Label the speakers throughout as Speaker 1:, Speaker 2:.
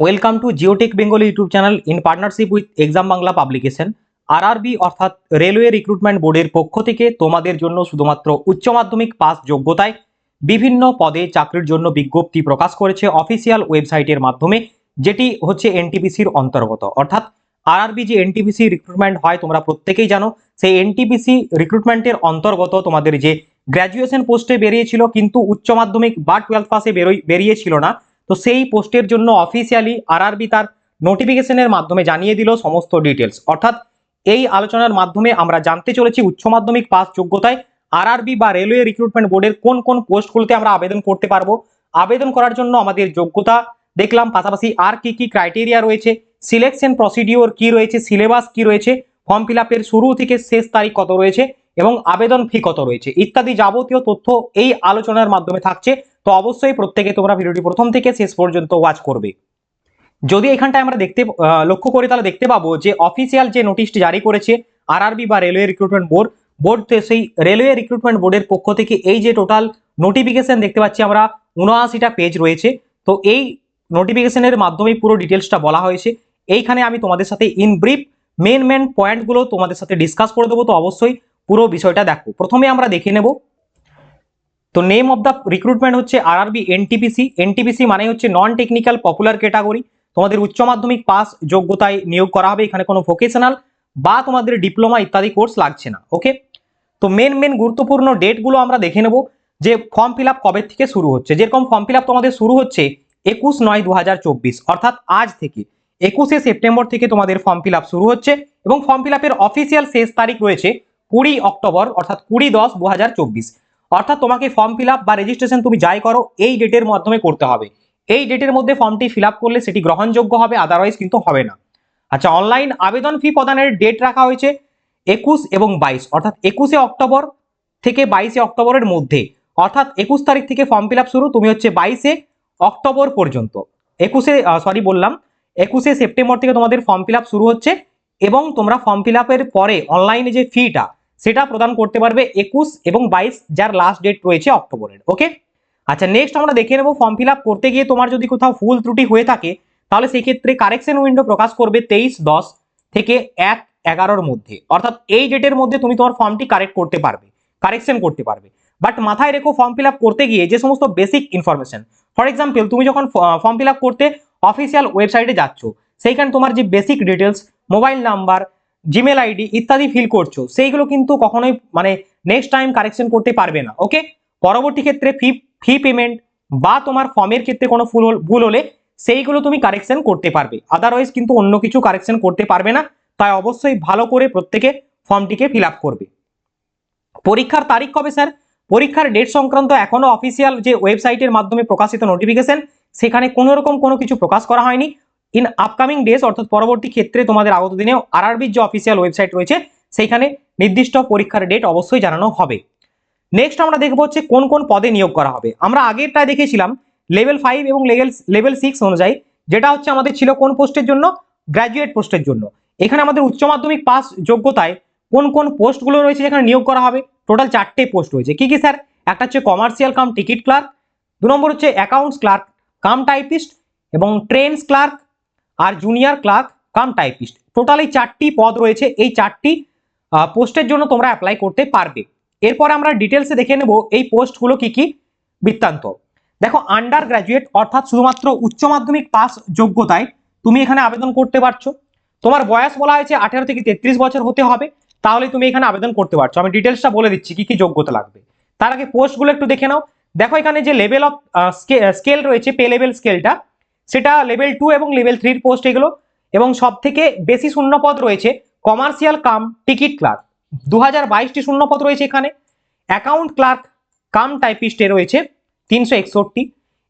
Speaker 1: Welcome to Geotech Bengali YouTube channel in partnership with exam Bangla publication RRB অর্থাৎ railway recruitment বোর্ডের পক্ষ থেকে তোমাদের জন্য শুধুমাত্র উচ্চ মাধ্যমিক পাস যোগ্যতায় বিভিন্ন পদে চাকরির জন্য বিজ্ঞপ্তি প্রকাশ করেছে অফিসিয়াল ওয়েবসাইটের মাধ্যমে, যেটি হচ্ছে এনটিপিসির অন্তর্গত। অর্থাৎ আরআরবি যে এনটিপিসি রিক্রুটমেন্ট হয়, তোমরা প্রত্যেকেই জানো, সেই এনটিপিসি রিক্রুটমেন্টের অন্তর্গত তোমাদের যে গ্র্যাজুয়েশন পোস্টে বেরিয়েছিল, কিন্তু উচ্চ মাধ্যমিক বা টুয়েলভ পাসে বেরোই বেরিয়েছিল না। তো সেই পোস্টের জন্য অফিসিয়ালি আরআরবি তার নোটিফিকেশনের মাধ্যমে জানিয়ে দিল সমস্ত ডিটেলস অর্থাৎ এই আলোচনার মাধ্যমে আমরা জানতে চলেছি উচ্চ মাধ্যমিক পাস যোগ্যতায় আরআরবি বা রেলওয়ে রিক্রুটমেন্ট বোর্ডের কোন কোন পোস্টগুলোতে আমরা আবেদন করতে পারব। আবেদন করার জন্য আমাদের যোগ্যতা দেখলাম, পাশাপাশি আর কি কি ক্রাইটেরিয়া রয়েছে সিলেকশন প্রসিডিওর কি রয়েছে সিলেবাস কি রয়েছে ফর্ম ফিল শুরু থেকে শেষ তারিখ কত রয়েছে, এবং আবেদন ফি কত রয়েছে, ইত্যাদি যাবতীয় তথ্য এই আলোচনার মাধ্যমে থাকছে। তো অবশ্যই প্রত্যেকে তোমরা ভিডিওটি প্রথম থেকে শেষ পর্যন্ত ওয়াচ করবে। যদি এখানটায় আমরা দেখতে লক্ষ্য করি, তাহলে দেখতে পাবো যে অফিসিয়াল যে নোটিশটি জারি করেছে আরআরবি বা রেলওয়ে রিক্রুটমেন্ট বোর্ড বোর্ড সেই রেলওয়ে রিক্রুটমেন্ট বোর্ডের পক্ষ থেকে এই যে টোটাল নোটিফিকেশন দেখতে পাচ্ছি আমরা, উনআশিটা পেজ রয়েছে। তো এই নোটিফিকেশনের মাধ্যমে পুরো ডিটেলসটা বলা হয়েছে। এইখানে আমি তোমাদের সাথে ইন ব্রিফ মেন মেন পয়েন্টগুলো তোমাদের সাথে ডিসকাস করে দেবো। তো অবশ্যই পুরো বিষয়টা দেখো। প্রথমে আমরা দেখে নেব তো নেম অফ দ্য রিক্রুটমেন্ট হচ্ছে আর আরআরবি এনটিপিসি এনটিপিসি মানে হচ্ছে নন টেকনিক্যাল পপুলার ক্যাটাগরি তোমাদের উচ্চ মাধ্যমিক পাস যোগ্যতায় নিয়োগ করা হবে, এখানে কোনো ভোকেশনাল বা তোমাদের ডিপ্লোমা ইত্যাদি কোর্স লাগছে না ওকে তো মেন মেন গুরুত্বপূর্ণ ডেটগুলো আমরা দেখে নেব যে ফর্ম ফিল কবে থেকে শুরু হচ্ছে। যেরকম ফর্ম ফিল তোমাদের শুরু হচ্ছে একুশ নয় দু অর্থাৎ আজ থেকে। একুশে সেপ্টেম্বর থেকে তোমাদের ফর্ম ফিল শুরু হচ্ছে এবং ফর্ম ফিল আপের অফিসিয়াল শেষ তারিখ রয়েছে কুড়ি অক্টোবর, অর্থাৎ কুড়ি দশ দু অর্থাৎ তোমাকে ফর্ম ফিল বা রেজিস্ট্রেশন তুমি যাই করো, এই ডেটের মাধ্যমে করতে হবে। এই ডেটের মধ্যে ফর্মটি ফিল করলে সেটি গ্রহণযোগ্য হবে আদারওয়াইজ কিন্তু হবে না। আচ্ছা অনলাইন আবেদন ফি প্রদানের ডেট রাখা হয়েছে একুশ এবং বাইশ। অর্থাৎ একুশে অক্টোবর থেকে বাইশে অক্টোবরের মধ্যে। অর্থাৎ একুশ তারিখ থেকে ফর্ম ফিল শুরু, তুমি হচ্ছে বাইশে অক্টোবর পর্যন্ত। একুশে সরি বললাম, একুশে সেপ্টেম্বর থেকে তোমাদের ফর্ম ফিল শুরু হচ্ছে এবং তোমরা ফর্ম ফিল পরে অনলাইনে যে ফিটা সেটা প্রদান করতে পারবে একুশ এবং বাইশ, যার লাস্ট ডেট রয়েছে অক্টোবরের ওকে আচ্ছা নেক্সট আমরা দেখে নেব ফর্ম ফিল করতে গিয়ে তোমার যদি কোথাও ফুল ত্রুটি হয়ে থাকে, তাহলে সেই ক্ষেত্রে কারেকশন উইন্ডো প্রকাশ করবে তেইশ, দশ থেকে এক, এগারোর মধ্যে। অর্থাৎ এই ডেটের মধ্যে তুমি তোমার ফর্মটি কারেক্ট করতে পারবে কারেকশন করতে পারবে। বাট মাথায় রেখো ফর্ম ফিল করতে গিয়ে যে সমস্ত বেসিক ইনফরমেশন ফর এক্সাম্পল তুমি যখন ফর্ম ফিল করতে অফিসিয়াল ওয়েবসাইটে যাচ্ছ, সেইখানে তোমার যে basic details mobile number Gmail ID ইত্যাদি ফিল করছ, সেইগুলো কিন্তু কখনোই মানে নেক্সট টাইম কারেকশন করতে পারবে না ওকে পরবর্তী ক্ষেত্রে ফি ফি পেমেন্ট বা তোমার ফর্মের ক্ষেত্রে কোনো ভুল ভুল হলে সেইগুলো তুমি কারেকশন করতে পারবে। আদারওয়াইজ কিন্তু অন্য কিছু কারেকশন করতে পারবে না, তাই অবশ্যই ভালো করে প্রত্যেকে ফর্মটিকে ফিল করবে। পরীক্ষার তারিখ কবে স্যার পরীক্ষার ডেট সংক্রান্ত এখনও অফিসিয়াল যে ওয়েবসাইটের মাধ্যমে প্রকাশিত নোটিফিকেশন সেখানে কোনো রকম কোনো কিছু প্রকাশ করা হয়নি। ইন আপকামিং ডেজ অর্থাৎ পরবর্তী ক্ষেত্রে তোমাদের আগত দিনে আরআরবির যে অফিসিয়াল ওয়েবসাইট রয়েছে, সেইখানে নির্দিষ্ট পরীক্ষার ডেট অবশ্যই জানানো হবে। নেক্সট আমরা দেখব হচ্ছে কোন কোন পদে নিয়োগ করা হবে। আমরা আগেরটা দেখেছিলাম লেভেল ফাইভ এবং লেভেল লেভেল সিক্স অনুযায়ী, যেটা হচ্ছে আমাদের ছিল কোন পোস্টের জন্য? গ্র্যাজুয়েট পোস্টের জন্য। এখানে আমাদের উচ্চ মাধ্যমিক পাস যোগ্যতায় কোন কোন পোস্টগুলো রয়েছে যেখানে নিয়োগ করা হবে? টোটাল চারটে পোস্ট রয়েছে। কি কি, স্যার? একটা হচ্ছে কমার্শিয়াল কাম টিকিট ক্লার্ক দু নম্বর হচ্ছে অ্যাকাউন্টস ক্লার্ক কাম টাইপিস্ট এবং ট্রেনস ক্লার্ক আর junior clerk cum typist total এই চারটি পদ রয়েছে, এই চারটি পোস্টের জন্য তোমরা অ্যাপ্লাই করতে পারবে। এরপর আমরা ডিটেলসে দেখে নেব, এই পোস্টগুলো কি কি? বৃত্তান্ত। দেখো আন্ডার গ্র্যাজুয়েট অর্থাৎ শুধুমাত্র উচ্চ মাধ্যমিক পাস যোগ্যতায় তুমি এখানে আবেদন করতে পারছ। তোমার বয়স বলা হয়েছে আঠেরো থেকে তেত্রিশ বছর হতে হবে, তাহলে তুমি এখানে আবেদন করতে পারছ। আমি ডিটেলসটা বলে দিচ্ছি, কি কি যোগ্যতা লাগবে। তার আগে পোস্টগুলো একটু দেখে নাও। দেখো, এখানে যে লেভেল অফ স্কেল রয়েছে পে লেভেল স্কেলটা সেটা লেভেল টু এবং লেভেল থ্রির পোস্ট এগুলো। এবং সব থেকে বেশি শূন্যপদ রয়েছে কমার্শিয়াল কাম টিকিট ক্লার্ক দু হাজার বাইশটি শূন্যপদ রয়েছে এখানে। অ্যাকাউন্ট ক্লার্ক কাম টাইপিস্টে রয়েছে তিনশো একষট্টি।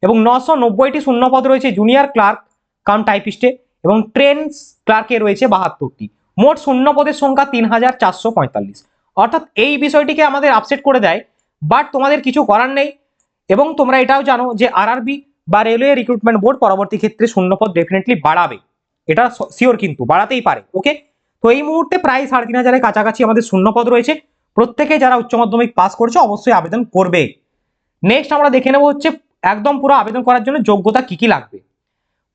Speaker 1: এবং নশো নব্বইটি শূন্যপদ রয়েছে জুনিয়র ক্লার্ক কাম টাইপিস্টে এবং ট্রেন্স ক্লার্কে রয়েছে বাহাত্তরটি। মোট শূন্যপদের সংখ্যা তিন হাজার চারশো পঁয়তাল্লিশ। অর্থাৎ এই বিষয়টিকে আমাদের আপসেট করে দেয়। বাট তোমাদের কিছু করার নেই। এবং তোমরা এটাও জানো যে আরআরবি বা রেলওয়ে রিক্রুটমেন্ট বোর্ড পরবর্তী ক্ষেত্রে শূন্যপদ ডেফিনেটলি বাড়াবে। এটা শিওর কিন্তু, বাড়াতেই পারে ওকে তো এই মুহূর্তে প্রায় সাড়ে তিন হাজারের কাছাকাছি আমাদের শূন্যপদ রয়েছে। প্রত্যেকে যারা উচ্চ মাধ্যমিক পাস করছে, অবশ্যই আবেদন করবে। নেক্সট আমরা দেখে নেব হচ্ছে একদম পুরো আবেদন করার জন্য যোগ্যতা কি কি লাগবে।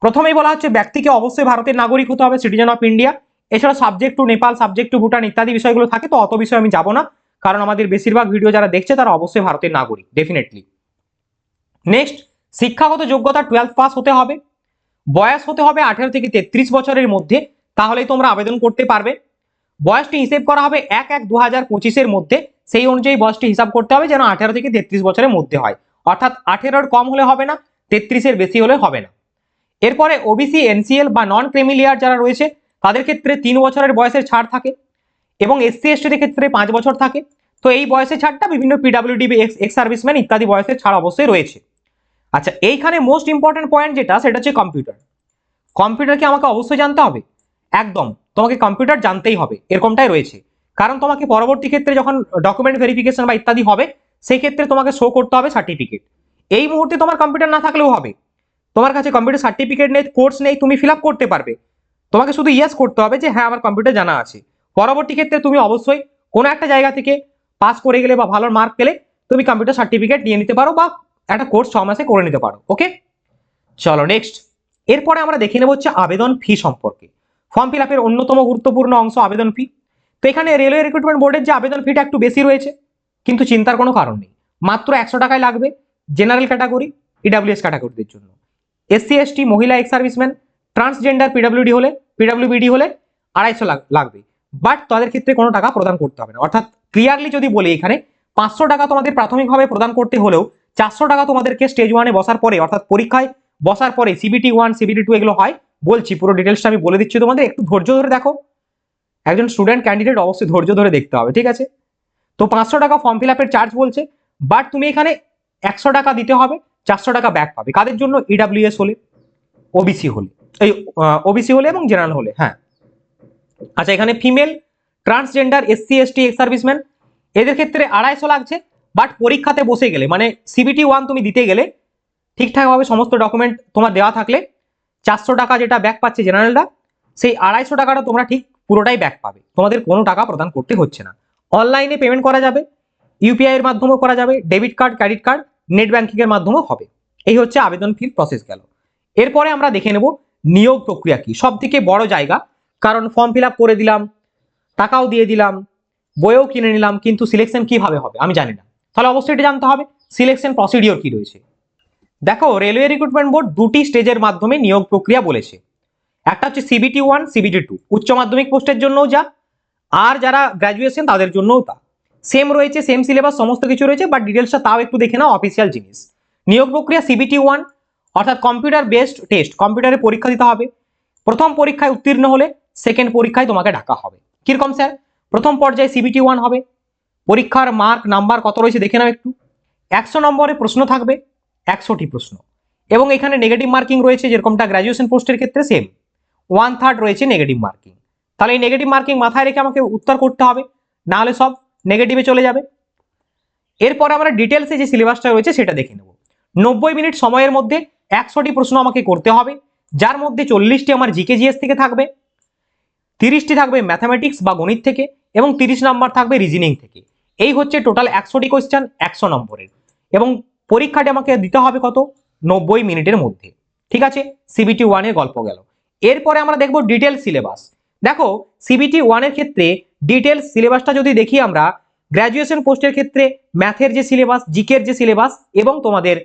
Speaker 1: প্রথমেই বলা হচ্ছে ব্যক্তিকে অবশ্যই ভারতের নাগরিক হতে হবে সিটিজেন অফ ইন্ডিয়া এছাড়া subject to Nepal subject to Bhutan ইত্যাদি বিষয়গুলো থাকে, তো অত বিষয়ে আমি যাব না। কারণ আমাদের বেশিরভাগ ভিডিও যারা দেখছে, তারা অবশ্যই ভারতের নাগরিক ডেফিনেটলি নেক্সট শিক্ষাগত যোগ্যতা টুয়েলভ পাস হতে হবে। বয়স হতে হবে আঠেরো থেকে তেত্রিশ বছরের মধ্যে, তাহলেই তোমরা আবেদন করতে পারবে। বয়সটি হিসেব করা হবে এক এক দু হাজার পঁচিশের মধ্যে, সেই অনুযায়ী বয়সটি হিসাব করতে হবে যেন আঠেরো থেকে তেত্রিশ বছরের মধ্যে হয়। অর্থাৎ আঠেরোর কম হলে হবে না, তেত্রিশের বেশি হলে হবে না। এরপরে ওবিসি এনসিএল বা নন ক্রিমিলিয়ার যারা রয়েছে, তাদের ক্ষেত্রে তিন বছরের বয়সের ছাড় থাকে এবং এসসি এসটির ক্ষেত্রে পাঁচ বছর থাকে। তো এই বয়সের ছাড়টা বিভিন্ন পিডাব্লিউডি এক্স এক্স সার্ভিসম্যান ইত্যাদি বয়সের ছাড় অবশ্যই রয়েছে। আচ্ছা এইখানে মোস্ট ইম্পর্টেন্ট পয়েন্ট যেটা, সেটা হচ্ছে কম্পিউটার কম্পিউটার কি আমাকে অবশ্যই জানতে হবে? একদম, তোমাকে কম্পিউটার জানতেই হবে, এরকমটাই রয়েছে। কারণ তোমাকে পরবর্তী ক্ষেত্রে যখন ডকুমেন্ট ভেরিফিকেশন বা ইত্যাদি হবে, সেই ক্ষেত্রে তোমাকে শো করতে হবে সার্টিফিকেট এই মুহূর্তে তোমার কম্পিউটার না থাকলেও হবে। তোমার কাছে কম্পিউটার সার্টিফিকেট নেই কোর্স নেই, তুমি ফিল করতে পারবে। তোমাকে শুধু ইয়েস করতে হবে যে হ্যাঁ আমার কম্পিউটার জানা আছে। পরবর্তী ক্ষেত্রে তুমি অবশ্যই কোনো একটা জায়গা থেকে পাস করে গেলে বা ভালো মার্ক পেলে, তুমি কম্পিউটার সার্টিফিকেট নিয়ে নিতে পারো বা একটা কোর্স ছ মাসে করে নিতে পারো ওকে চলো নেক্সট এরপরে আমরা দেখে নেব হচ্ছে আবেদন ফি সম্পর্কে। ফর্ম ফিল আপের অন্যতম গুরুত্বপূর্ণ অংশ আবেদন ফি তো এখানে রেলওয়ে রিক্রুটমেন্ট বোর্ডের যে আবেদন ফিটা একটু বেশি রয়েছে, কিন্তু চিন্তার কোনো কারণ নেই। মাত্র একশো টাকায় লাগবে জেনারেল ক্যাটাগরি ইডাব্লিউএস ক্যাটাগরিদের জন্য। এসসি এসটি মহিলা এক্স সার্ভিসম্যান ট্রান্সজেন্ডার পিডাব্লিউডি হলে পিডাব্লিউবিডি হলে আড়াইশো লাগবে। বাট তাদের ক্ষেত্রে কোনো টাকা প্রদান করতে হবে না। অর্থাৎ ক্লিয়ারলি যদি বলি এখানে, পাঁচশো টাকা তোমাদের প্রাথমিকভাবে প্রদান করতে হলেও চারশো টাকা তোমাদেরকে স্টেজ ওয়ানে বসার পরে, অর্থাৎ পরীক্ষায় বসার পরে সিবিটি ওয়ান সিবিটি টু এগুলো হয়, বলছি পুরো ডিটেলসটা আমি বলে দিচ্ছি তোমাদের, একটু ধৈর্য ধরে দেখো। একজন স্টুডেন্ট ক্যান্ডিডেট অবশ্যই ধৈর্য ধরে দেখতে হবে, ঠিক আছে? তো পাঁচশো টাকা ফর্ম ফিল আপের চার্জ বলছে বাট তুমি এখানে একশো টাকা দিতে হবে, চারশো টাকা ব্যাক পাবে। কাদের জন্য? ইডাব্লিউএস হলে ওবিসি হলে, এই ওবিসি হলে এবং জেনারেল হলে হ্যাঁ। আচ্ছা এখানে female transgender SC ST ex serviceman এদের ক্ষেত্রে আড়াইশো লাগছে বাট পরীক্ষাতে বসে গেলে মানে সিবিটি ওয়ান তুমি দিতে গেলে, ঠিকঠাকভাবে সমস্ত ডকুমেন্ট তোমার দেওয়া থাকলে, চারশো টাকা যেটা ব্যাক পাচ্ছে জেনারেলরা সেই আড়াইশো টাকাটা তোমরা ঠিক পুরোটাই ব্যাক পাবে। তোমাদের কোনো টাকা প্রদান করতে হচ্ছে না। অনলাইনে পেমেন্ট করা যাবে ইউপিআই এর মাধ্যমেও করা যাবে debit card credit card net banking এর মাধ্যমেও হবে। এই হচ্ছে আবেদন ফির প্রসেস গেল। এরপরে আমরা দেখে নেব নিয়োগ প্রক্রিয়া কি। সব থেকে বড় জায়গা, কারণ ফর্ম ফিল করে দিলাম, টাকাও দিয়ে দিলাম, বইও কিনে নিলাম, কিন্তু সিলেকশন কীভাবে হবে, আমি জানি না। তাহলে অবশ্যই এটা জানতে হবে সিলেকশন প্রসিডিওর কি রয়েছে। দেখো রেলওয়ে রিক্রুটমেন্ট বোর্ড দুটি স্টেজের মাধ্যমে নিয়োগ প্রক্রিয়া বলেছে। একটা হচ্ছে সিবিটি ওয়ান সিবিটি টু উচ্চ মাধ্যমিক পোস্টের জন্যও যা, আর যারা গ্র্যাজুয়েশন তাদের জন্যও তা। সেম রয়েছে সেম সিলেবাস সমস্ত কিছু রয়েছে বাট ডিটেলসটা তাও একটু দেখে নাও অফিসিয়াল জিনিস। নিয়োগ প্রক্রিয়া সিবিটি ওয়ান অর্থাৎ কম্পিউটার বেসড টেস্ট কম্পিউটারে পরীক্ষা দিতে হবে। প্রথম পরীক্ষায় উত্তীর্ণ হলে সেকেন্ড পরীক্ষায় তোমাকে ডাকা হবে। কীরকম স্যার প্রথম পর্যায়ে সিবিটি ওয়ান হবে। পরীক্ষার মার্ক নাম্বার কত রয়েছে দেখে নাও একটু। একশো নম্বরে প্রশ্ন থাকবে, একশোটি প্রশ্ন। এবং এখানে নেগেটিভ মার্কিং রয়েছে, যেরকমটা গ্র্যাজুয়েশন পোস্টের ক্ষেত্রে সেম ওয়ান থার্ড রয়েছে নেগেটিভ মার্কিং তাহলে এই নেগেটিভ মার্কিং মাথায় রেখে আমাকে উত্তর করতে হবে, না হলে সব নেগেটিভে চলে যাবে। এরপরে আমরা ডিটেলসে যে সিলেবাসটা রয়েছে সেটা দেখে নেব। নব্বই মিনিট সময়ের মধ্যে একশোটি প্রশ্ন আমাকে করতে হবে, যার মধ্যে চল্লিশটি আমার জিকে জিএস থেকে থাকবে, তিরিশটি থাকবে ম্যাথামেটিক্স বা গণিত থেকে, এবং তিরিশ নাম্বার থাকবে রিজনিং থেকে। এই হচ্ছে টোটাল একশোটি কোয়েশ্চেন একশো নম্বরের। এবং পরীক্ষাটি আমাকে দিতে হবে কত? নব্বই মিনিটের মধ্যে। ঠিক আছে? সিবিটি ওয়ানের গল্প গেল। এরপরে আমরা দেখব ডিটেল সিলেবাস দেখো সিবিটি ওয়ানের ক্ষেত্রে ডিটেলস সিলেবাসটা যদি দেখি আমরা গ্র্যাজুয়েশন পোস্টের ক্ষেত্রে ম্যাথের যে সিলেবাস জিকের যে সিলেবাস এবং তোমাদের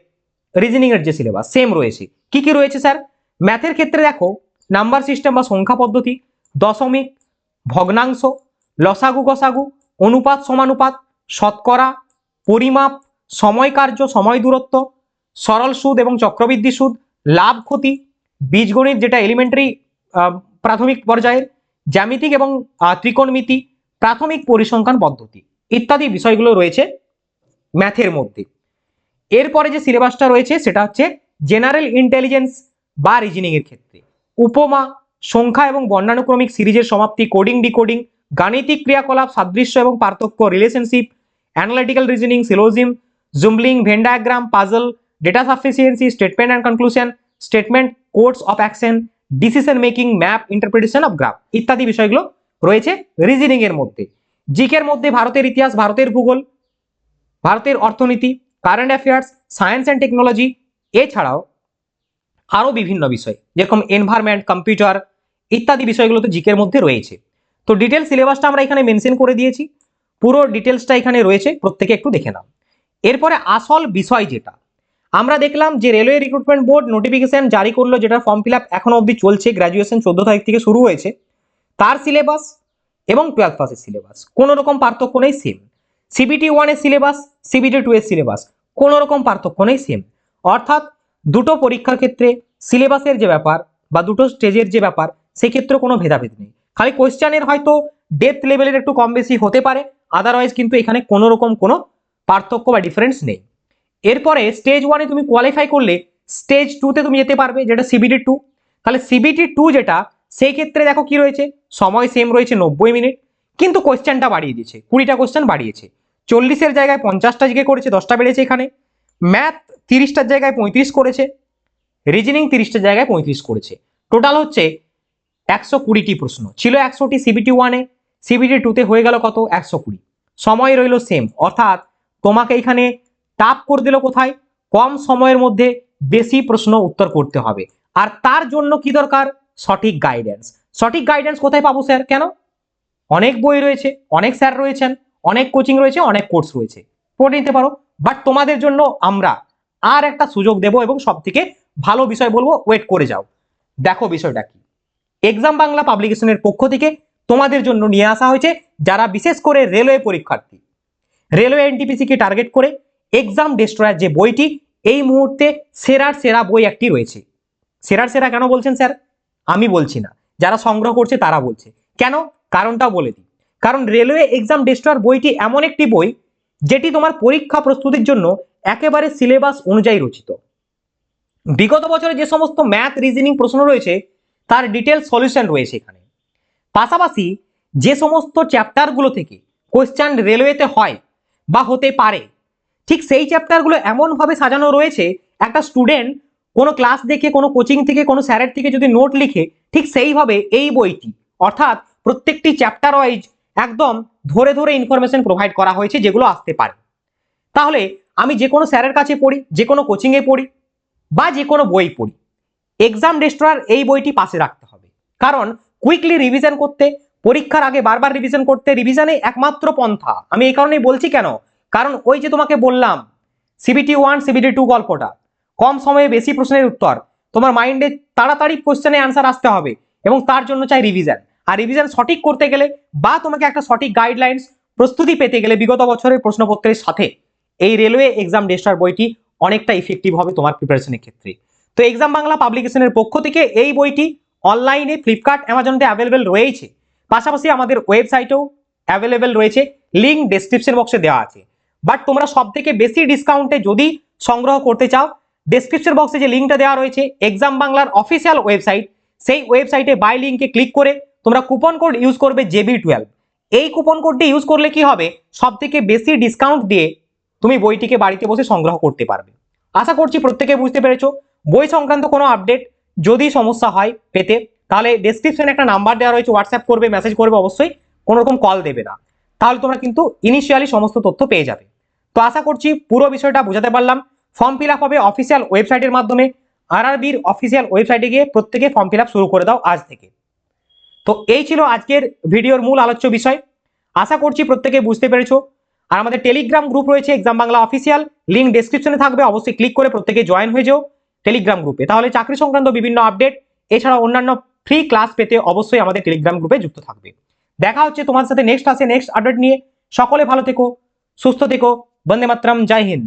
Speaker 1: রিজনিং এর যে সিলেবাস সেম রয়েছে। কি কি রয়েছে, স্যার? ম্যাথের ক্ষেত্রে দেখো নাম্বার সিস্টেম বা সংখ্যা পদ্ধতি, দশমিক, ভগ্নাংশ লসাগু গসাগু অনুপাত সমানুপাত, শতকরা, পরিমাপ, সময় কার্য, সময় দূরত্ব, সরল সুদ এবং চক্রবৃদ্ধি সুদ, লাভ ক্ষতি, বীজগণিত যেটা এলিমেন্টারি প্রাথমিক পর্যায়ের, জ্যামিতিক এবং ত্রিকোণমিতি, প্রাথমিক পরিসংখ্যান পদ্ধতি ইত্যাদি বিষয়গুলো রয়েছে ম্যাথের মধ্যে। এরপরে যে সিলেবাসটা রয়েছে সেটা হচ্ছে জেনারেল ইন্টেলিজেন্স বা রিজনিং এর ক্ষেত্রে। উপমা, সংখ্যা এবং বর্ণানুক্রমিক সিরিজের সমাপ্তি কোডিং ডিকোডিং গাণিতিক ক্রিয়াকলাপ, সাদৃশ্য এবং পার্থক্য relationship analytical reasoning syllogism jumbling Venn diagram puzzle data sufficiency statement and conclusion statement course of action decision making map interpretation of graph ইত্যাদি বিষয়গুলো রয়েছে রিজনিং এর মধ্যে। জিকের মধ্যে ভারতের ইতিহাস, ভারতের ভূগোল, ভারতের অর্থনীতি current affairs science and technology এছাড়াও আরও বিভিন্ন বিষয়, যেরকম এনভায়রনমেন্ট কম্পিউটার ইত্যাদি বিষয়গুলো তো জিকের মধ্যে রয়েছে। তো ডিটেল সিলেবাসটা আমরা এখানে মেনশন করে দিয়েছি। পুরো ডিটেলসটা এখানে রয়েছে, প্রত্যেকে একটু দেখে নাও। এরপরে আসল বিষয় যেটা। আমরা দেখলাম যে রেলওয়ে রিক্রুটমেন্ট বোর্ড নোটিফিকেশন জারি করল যেটা ফর্ম ফিল আপ এখনও অবধি চলছে গ্র্যাজুয়েশন চোদ্দ তারিখ থেকে শুরু হয়েছে। তার সিলেবাস এবং টুয়েলভ পাসের সিলেবাস কোনো রকম পার্থক্য নেই সেম সিবিটি ওয়ানের সিলেবাস সিবিটি টু এর সিলেবাস কোনো রকম পার্থক্য নেই সেম অর্থাৎ দুটো পরীক্ষার ক্ষেত্রে সিলেবাসের যে ব্যাপার বা দুটো স্টেজের যে ব্যাপার সেক্ষেত্রে কোনো ভেদাভেদ নেই। খালি কোয়েশ্চানের হয়তো ডেপথ লেভেলের একটু কম বেশি হতে পারে। আদারওয়াইজ কিন্তু এখানে কোনো রকম কোনো পার্থক্য বা ডিফারেন্স নেই। এরপরে স্টেজ ওয়ানে তুমি কোয়ালিফাই করলে স্টেজ টুতে তুমি যেতে পারবে, যেটা সিবিটি টু তাহলে সিবিটি টু যেটা, সেই ক্ষেত্রে দেখো কি রয়েছে, সময় সেম রয়েছে নব্বই মিনিট কিন্তু কোয়েশ্চেনটা বাড়িয়ে দিয়েছে, কুড়িটা কোয়েশ্চেন বাড়িয়েছে। চল্লিশের জায়গায় পঞ্চাশটা জিকে করেছে, দশটা বেড়েছে এখানে। ম্যাথ তিরিশটার জায়গায় পঁয়ত্রিশ করেছে। রিজনিং তিরিশটার জায়গায় পঁয়ত্রিশ করেছে। টোটাল হচ্ছে একশো কুড়িটি প্রশ্ন। ছিল একশোটি, সিবিটি ওয়ানে সিবিটি টুতে হয়ে গেল কত? একশো কুড়ি। সময় রইল সেম অর্থাৎ তোমাকে এখানে টাপ করে দিল কোথায়? কম সময়ের মধ্যে বেশি প্রশ্ন উত্তর করতে হবে। আর তার জন্য কি দরকার? সঠিক গাইডেন্স সঠিক গাইডেন্স কোথায় পাবো স্যার কেন? অনেক বই রয়েছে, অনেক স্যার রয়েছেন, অনেক কোচিং রয়েছে, অনেক কোর্স রয়েছে। পড়ে নিতে পারো। বাট তোমাদের জন্য আমরা আর একটা সুযোগ দেব এবং সব থেকে ভালো বিষয় বলব ওয়েট করে যাও। দেখো বিষয়টা কি। এক্সাম বাংলা পাবলিকেশনের পক্ষ থেকে তোমাদের জন্য নিয়ে আসা হয়েছে যারা বিশেষ করে রেলওয়ে পরীক্ষার্থী। রেলওয়ে এনটিপিসিকে টার্গেট করে এক্সাম ডেস্ট্রয়ার যে বইটি, এই মুহূর্তে সেরার সেরা বই একটি রয়েছে। সেরার সেরা কেন বলছেন স্যার? আমি বলছি না। যারা সংগ্রহ করছে তারা বলছে। কেন? কারণটাও বলে দিই। কারণ রেলওয়ে এক্সাম ডেস্ট্রয়ার বইটি এমন একটি বই যেটি তোমার পরীক্ষা প্রস্তুতির জন্য একেবারে সিলেবাস অনুযায়ী রচিত। বিগত বছরে যে সমস্ত ম্যাথ রিজনিং প্রশ্ন রয়েছে তার ডিটেল সলিউশন রয়েছে এখানে। পাশাপাশি যে সমস্ত চ্যাপ্টারগুলো থেকে কোয়েশ্চান রেলওয়েতে হয় বা হতে পারে, ঠিক সেই চ্যাপ্টারগুলো এমনভাবে সাজানো রয়েছে, একটা স্টুডেন্ট কোনো ক্লাস দেখে, কোনো কোচিং থেকে, কোনো স্যারের থেকে যদি নোট লিখে, ঠিক সেইভাবে এই বইটি, অর্থাৎ প্রত্যেকটি চ্যাপ্টার ওয়াইজ একদম ধরে ধরে ইনফরমেশন প্রোভাইড করা হয়েছে যেগুলো আসতে পারে। তাহলে আমি যে কোনো স্যারের কাছে পড়ি, যে কোনো কোচিংয়ে পড়ি বা যে কোনো বই পড়ি। এক্সাম ডেস্ট্রয়ার এই বইটি পাশে রাখতে হবে। কারণ কুইকলি রিভিশন করতে, পরীক্ষার আগে বারবার রিভিশন করতে রিভিশনে একমাত্র পন্থা। আমি এই কারণেই বলছি কেন? কারণ ওই যে তোমাকে বললাম সিবিটি ওয়ান সিবিটি টু গল্পটা, কম সময়ে বেশি প্রশ্নের উত্তর, তোমার মাইন্ডে তাড়াতাড়ি কোশ্চেনে অ্যান্সার আসতে হবে এবং তার জন্য চাই রিভিশন আর রিভিশন সঠিক করতে গেলে বা তোমাকে একটা সঠিক গাইডলাইন্স প্রস্তুতি পেতে গেলে বিগত বছরের প্রশ্নপত্রের সাথে এই রেলওয়ে এক্সাম ডেস্টার বইটি অনেকটা ইফেক্টিভ হবে তোমার প্রিপারেশনের ক্ষেত্রে। তো এক্সাম বাংলা পাবলিকেশনের পক্ষ থেকে এই বইটি অনলাইনে ফ্লিপকার্ট অ্যামাজনতে অ্যাভেলেবেল রয়েছে। পাশাপাশি আমাদের ওয়েবসাইটেও অ্যাভেলেবেল রয়েছে। লিঙ্ক ডেসক্রিপশন বক্সে দেওয়া আছে। বাট তোমরা সব থেকে বেশি ডিসকাউন্টে যদি সংগ্রহ করতে চাও ডেসক্রিপশন বক্সে যে লিঙ্কটা দেওয়া রয়েছে এক্সাম বাংলার অফিসিয়াল ওয়েবসাইট সেই ওয়েবসাইটে বাই লিঙ্কে ক্লিক করে তোমরা কুপন কোড ইউজ করবে জেবি টুয়েলভ এই কুপন কোডটি ইউজ করলে কি হবে? সব থেকে বেশি ডিসকাউন্ট দিয়ে তুমি বইটিকে বাড়িতে বসে সংগ্রহ করতে পারবে। আশা করছি প্রত্যেকে বুঝতে পেরেছ। বই সংক্রান্ত কোনো আপডেট যদি সমস্যা হয় পেতে, তাহলে ডেসক্রিপশনে একটা নাম্বার দেওয়া রয়েছে হোয়াটসঅ্যাপ করবে মেসেজ করবে অবশ্যই, কোনো রকম কল দেবে না। তাহলে তোমরা কিন্তু ইনিশিয়ালি সমস্ত তথ্য পেয়ে যাবে। তো আশা করছি পুরো বিষয়টা বোঝাতে পারলাম। ফর্ম ফিল হবে অফিসিয়াল ওয়েবসাইটের মাধ্যমে। আরআরবির অফিসিয়াল ওয়েবসাইটে গিয়ে প্রত্যেকে ফর্ম ফিল শুরু করে দাও আজ থেকে। তো এই ছিল আজকের ভিডিওর মূল আলোচ্য বিষয়। আশা করছি প্রত্যেকে বুঝতে পেরেছ। আর আমাদের টেলিগ্রাম গ্রুপ রয়েছে এক্সাম বাংলা অফিসিয়াল লিঙ্ক ডেসক্রিপশনে থাকবে, অবশ্যই ক্লিক করে প্রত্যেকে জয়েন হয়ে যাও। টেলিগ্রাম গ্রুপে তাহলে চাকরি সংক্রান্ত বিভিন্ন আপডেট এছাড়া অন্যান্য ফ্রি ক্লাস পেতে অবশ্যই আমাদের টেলিগ্রাম গ্রুপে যুক্ত থাকবে। দেখা হচ্ছে তোমার সাথে নেক্সট আসে নেক্সট আপডেট নিয়ে। সকলে ভালো থেকো, সুস্থ থেকো। বন্দে মাতরম, জয় হিন্দ।